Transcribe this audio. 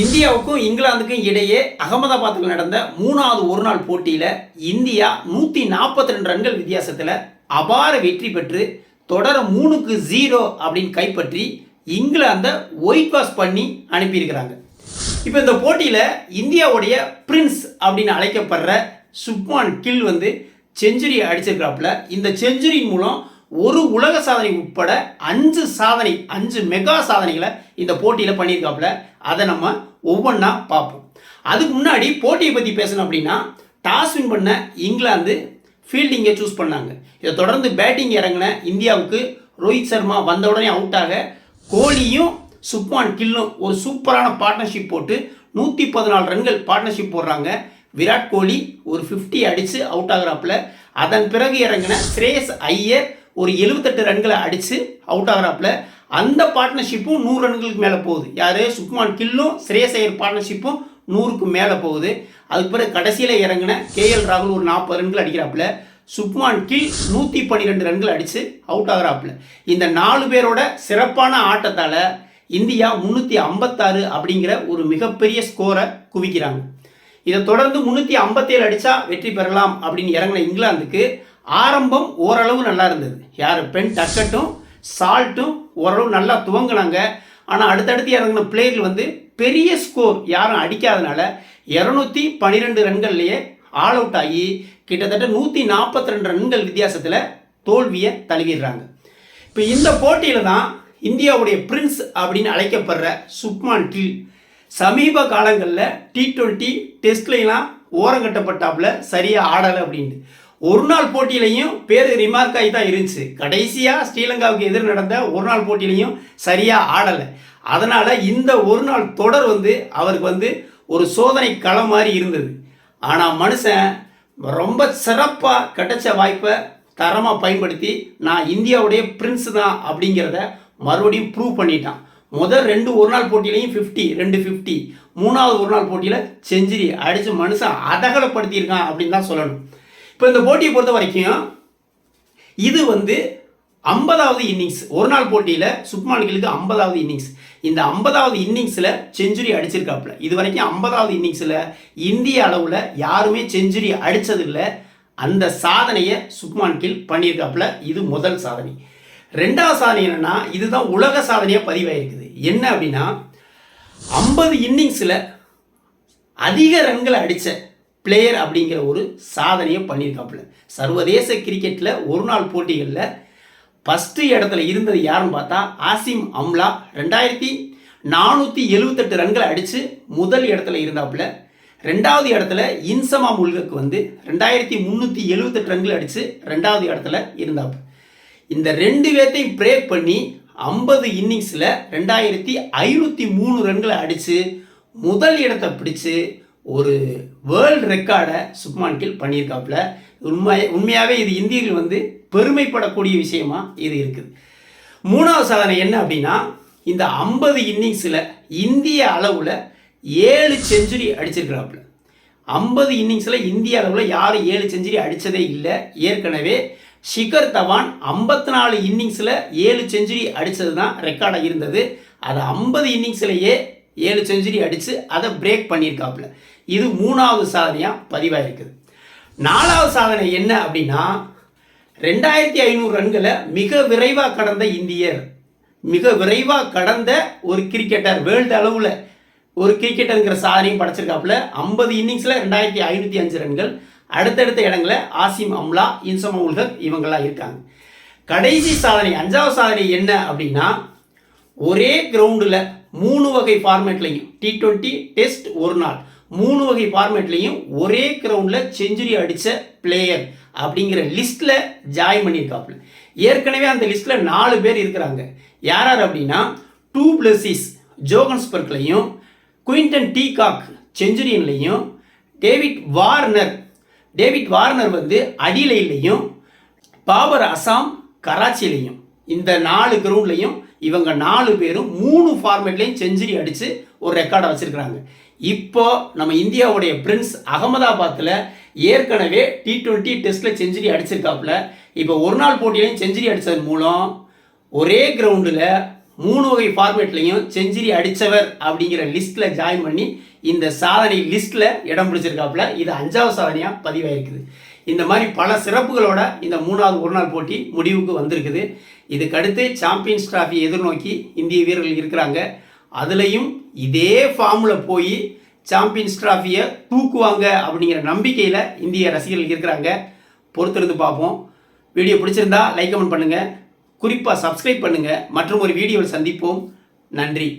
இந்தியாவுக்கும் இங்கிலாந்துக்கும் இடையே அகமதாபாத்தில் நடந்த மூணாவது ஒரு நாள் போட்டியில் இந்தியா நூற்றி நாற்பத்தி ரெண்டு ரன்கள் வித்தியாசத்தில் அபார வெற்றி பெற்று தொடர மூணுக்கு ஜீரோ அப்படின்னு கைப்பற்றி இங்கிலாந்தை ஒயிட் வாஷ் பண்ணி அனுப்பியிருக்கிறாங்க. இப்போ இந்த போட்டியில் இந்தியாவுடைய பிரின்ஸ் அப்படின்னு அழைக்கப்படுற சுப்மான் கில் வந்து செஞ்சுரி அடிச்சிருக்கிறாப்புல இந்த செஞ்சுரியின் மூலம் ஒரு உலக சாதனை உட்பட அஞ்சு சாதனை அஞ்சு மெகா சாதனைகளை இந்த போட்டியில் பண்ணியிருக்காப்புல. அதை நம்ம ஒவ்வொன்றா பார்ப்போம். அதுக்கு முன்னாடி போட்டியை பற்றி பேசணும் அப்படின்னா டாஸ் வின் பண்ண இங்கிலாந்து ஃபீல்டிங்கை சூஸ் பண்ணாங்க. இதை தொடர்ந்து பேட்டிங் இறங்கின இந்தியாவுக்கு ரோஹித் சர்மா வந்த உடனே அவுட் ஆக கோலியும் சுப்மான் கில்லும் ஒரு சூப்பரான பார்ட்னர்ஷிப் போட்டு நூற்றி பதினாலு ரன்கள் பார்ட்னர்ஷிப் போடுறாங்க. விராட் கோலி ஒரு 50 அடித்து அவுட் ஆகுறாப்புல. அதன் பிறகு இறங்கின ஸ்ரேஸ் ஐயர் ஒரு எழுபத்தெட்டு ரன்களை அடித்து அவுட் ஆகுறாப்புல அந்த பார்ட்னர்ஷிப்பும் நூறு ரன்களுக்கு மேலே போகுது. யார்? சுக்மான் கில்லும் ஸ்ரேசையர் பார்ட்னர்ஷிப்பும் நூறுக்கு மேலே போகுது. அதுக்கு பிறகு கடைசியில் இறங்கின கேஎல் ராகுல் ஒரு நாற்பது ரன்கள் அடிக்கிறாப்புல. சுக்மான் கில் நூற்றி பன்னிரெண்டு ரன்கள் அடித்து அவுட் ஆகுறாப்புல. இந்த நாலு பேரோட சிறப்பான ஆட்டத்தால் இந்தியா முந்நூற்றி ஐம்பத்தாறு அப்படிங்கிற ஒரு மிகப்பெரிய ஸ்கோரை குவிக்கிறாங்க. இதை தொடர்ந்து முந்நூற்றி ஐம்பத்தேழு அடித்தா வெற்றி பெறலாம் அப்படின்னு இறங்கின இங்கிலாந்துக்கு ஆரம்பம் ஓரளவு நல்லா இருந்தது. யார்? பென் டக்கட்டும் சால்ட்டும் ஓரளவு நல்லா துவங்கினாங்க. ஆனால் அடுத்தடுத்து இறங்கின பிளேயர்கள் வந்து பெரிய ஸ்கோர் யாரும் அடிக்காதனால இரநூத்தி பன்னிரெண்டு ரன்கள்லேயே ஆல் அவுட் ஆகி கிட்டத்தட்ட நூற்றி நாற்பத்தி ரெண்டு ரன்கள் வித்தியாசத்தில் தோல்வியை தழுவிடுறாங்க. இப்போ இந்த போட்டியில் தான் இந்தியாவுடைய பிரின்ஸ் அப்படின்னு அழைக்கப்படுற சுப்மான் கில் சமீப காலங்களில் டி ட்வெண்ட்டி டெஸ்ட்லாம் ஓரங்கட்டப்பட்டாப்புல சரியாக ஆடலை அப்படின்ட்டு ஒரு நாள் போட்டியிலையும் பேர் ரிமார்க் ஆகி தான் இருந்துச்சு. கடைசியாக ஸ்ரீலங்காவுக்கு எதிர் நடந்த ஒரு நாள் போட்டியிலையும் சரியாக ஆடலை. அதனால் இந்த ஒரு நாள் தொடர் வந்து அவருக்கு வந்து ஒரு சோதனை களம் மாதிரி இருந்தது. ஆனால் மனுஷன் ரொம்ப சிறப்பாக கிடைச்ச வாய்ப்பை தரமாக பயன்படுத்தி நான் இந்தியாவுடைய பிரின்ஸ் தான் அப்படிங்கிறத மறுபடியும் ப்ரூவ் பண்ணிட்டான். முதல் ரெண்டு ஒரு நாள் போட்டியிலையும் ஃபிஃப்டி ரெண்டு ஃபிஃப்டி மூணாவது ஒரு நாள் போட்டியில் செஞ்சுரி அடித்து மனுஷன் அதகலப்படுத்தியிருக்கான் அப்படின்னு தான் சொல்லணும். இப்போ இந்த போட்டியை பொறுத்த வரைக்கும் இது வந்து ஐம்பதாவது இன்னிங்ஸ். ஒரு நாள் போட்டியில் சுப்மான் கிலுக்கு ஐம்பதாவது இன்னிங்ஸ். இந்த ஐம்பதாவது இன்னிங்ஸில் செஞ்சுரி அடிச்சிருக்காப்புல. இது வரைக்கும் ஐம்பதாவது இன்னிங்ஸில் இந்திய அளவில் யாருமே செஞ்சுரி அடித்ததில்லை அந்த சாதனையை சுப்மான் கில் பண்ணியிருக்காப்புல. இது முதல் சாதனை. ரெண்டாவது சாதனை என்னென்னா இதுதான் உலக சாதனையாக பதிவாயிருக்குது. என்ன அப்படின்னா ஐம்பது இன்னிங்ஸில் அதிக ரன்களை அடித்த பிளேயர் அப்படிங்கிற ஒரு சாதனையை பண்ணியிருக்காப்புல. சர்வதேச கிரிக்கெட்டில் ஒரு நாள் போட்டிகளில் ஃபஸ்ட்டு இடத்துல இருந்தது யாருன்னு பார்த்தா ஆசிம் அம்லா. ரெண்டாயிரத்தி நானூற்றி எழுவத்தெட்டு ரன்களை அடித்து முதல் இடத்துல இருந்தாப்புல. ரெண்டாவது இடத்துல இன்சமா முல்கக்கு வந்து ரெண்டாயிரத்தி முந்நூற்றி எழுவத்தெட்டு ரன்கள் அடித்து ரெண்டாவது இடத்துல இருந்தாப்பு. இந்த ரெண்டு பேர்த்தையும் பிரேக் பண்ணி ஐம்பது இன்னிங்ஸில் ரெண்டாயிரத்தி ஐநூற்றி மூணு ரன்களை அடித்து முதல் இடத்தை பிடிச்சு ஒரு வேர்ல்டு ரெக்கார்டை சுப்மான் கில் பண்ணியிருக்காப்புல. உண்மை உண்மையாகவே இது இந்தியர்கள் வந்து பெருமைப்படக்கூடிய விஷயமா இது இருக்குது. மூணாவது சாதனை என்ன அப்படின்னா இந்த ஐம்பது இன்னிங்ஸில் இந்திய அளவில் ஏழு செஞ்சுரி அடிச்சிருக்கிறாப்புல. ஐம்பது இன்னிங்ஸில் இந்திய அளவில் யாரும் ஏழு செஞ்சுரி அடித்ததே இல்லை. ஏற்கனவே ஷிகர் தவான் ஐம்பத்தி நாலு இன்னிங்ஸில் ஏழு செஞ்சுரி அடித்தது தான் ரெக்கார்டாக இருந்தது. அது ஐம்பது இன்னிங்ஸ்லேயே ஏழு செஞ்சுரி அடித்து அதை பிரேக் பண்ணியிருக்காப்புல. இது மூணாவது சாதனையாக பதிவாயிருக்குது. நாலாவது சாதனை என்ன அப்படின்னா ரெண்டாயிரத்தி ஐநூறு ரன்களை மிக விரைவாக கடந்த இந்தியர் மிக விரைவாக கடந்த ஒரு கிரிக்கெட்டர் வேர்ல்டு அளவில் ஒரு கிரிக்கெட்டருங்கிற சாதனையும் படைச்சிருக்காப்புல. ஐம்பது இன்னிங்ஸில் ரெண்டாயிரத்தி ஐநூற்றி அஞ்சு ரன்கள் அடுத்தடுத்த இடங்களில் ஆசிம் அம்லா இன்சம் உல்கர் இவங்களாம் இருக்காங்க. கடைசி சாதனை அஞ்சாவது சாதனை என்ன அப்படின்னா ஒரே கிரவுண்டில் மூணு வகை ஃபார்மேட்லையும் டி ட்வெண்ட்டி டெஸ்ட் ஒரு நாள். மூணு வகை ஃபார்மேட்லையும் ஒரே கிரவுண்டில் செஞ்சுரி அடித்த பிளேயர் அப்படிங்கிற லிஸ்ட்டில் ஜாயின் பண்ணியிருக்காப்புல. ஏற்கனவே அந்த லிஸ்ட்டில் நாலு பேர் இருக்கிறாங்க. யார் யார் அப்படின்னா டூ பிளஸிஸ் ஜோகன்ஸ்பர்க்லையும் குயின்டன் டீகாக் செஞ்சுரியன்லையும் டேவிட் வார்னர். டேவிட் வார்னர் வந்து அடிலைலையும் பாபர் அசாம் கராச்சிலையும். இந்த நாலு கிரவுண்ட்லையும் இவங்க நாலு பேரும் மூணு ஃபார்மேட்லையும் செஞ்சுரி அடித்து ஒரு ரெக்கார்டை வச்சுருக்கிறாங்க. இப்போ நம்ம இந்தியாவுடைய பிரின்ஸ் அகமதாபாத்தில் ஏற்கனவே டி டுவெண்ட்டி டெஸ்ட்டில் செஞ்சுரி அடிச்சிருக்காப்புல. இப்போ ஒரு நாள் போட்டியிலையும் செஞ்சுரி அடித்ததன் மூலம் ஒரே கிரவுண்டில் மூணு வகை ஃபார்மேட்லையும் செஞ்சுரி அடித்தவர் அப்படிங்கிற லிஸ்ட்டில் ஜாயின் பண்ணி இந்த சாதனை லிஸ்ட்டில் இடம் பிடிச்சிருக்காப்புல. இது அஞ்சாவது சாதனையாக பதிவாயிருக்குது. இந்த மாதிரி பல சிறப்புகளோட இந்த மூணாவது ஒரு நாள் போட்டி முடிவுக்கு வந்திருக்குது. இதுக்கடுத்து சாம்பியன்ஸ் டிராஃபி எதிர்நோக்கி இந்திய வீரர்கள் இருக்கிறாங்க. அதுலேயும் இதே ஃபார்மில் போய் சாம்பியன்ஸ் டிராஃபியை தூக்குவாங்க அப்படிங்கிற நம்பிக்கையில் இந்திய ரசிகர்கள் இருக்கிறாங்க. பொறுத்திருந்து பார்ப்போம். வீடியோ பிடிச்சிருந்தா லைக் கமெண்ட் பண்ணுங்கள் குறிப்பாக சப்ஸ்கிரைப் பண்ணுங்கள் மற்றும் ஒரு வீடியோவில் சந்திப்போம். நன்றி.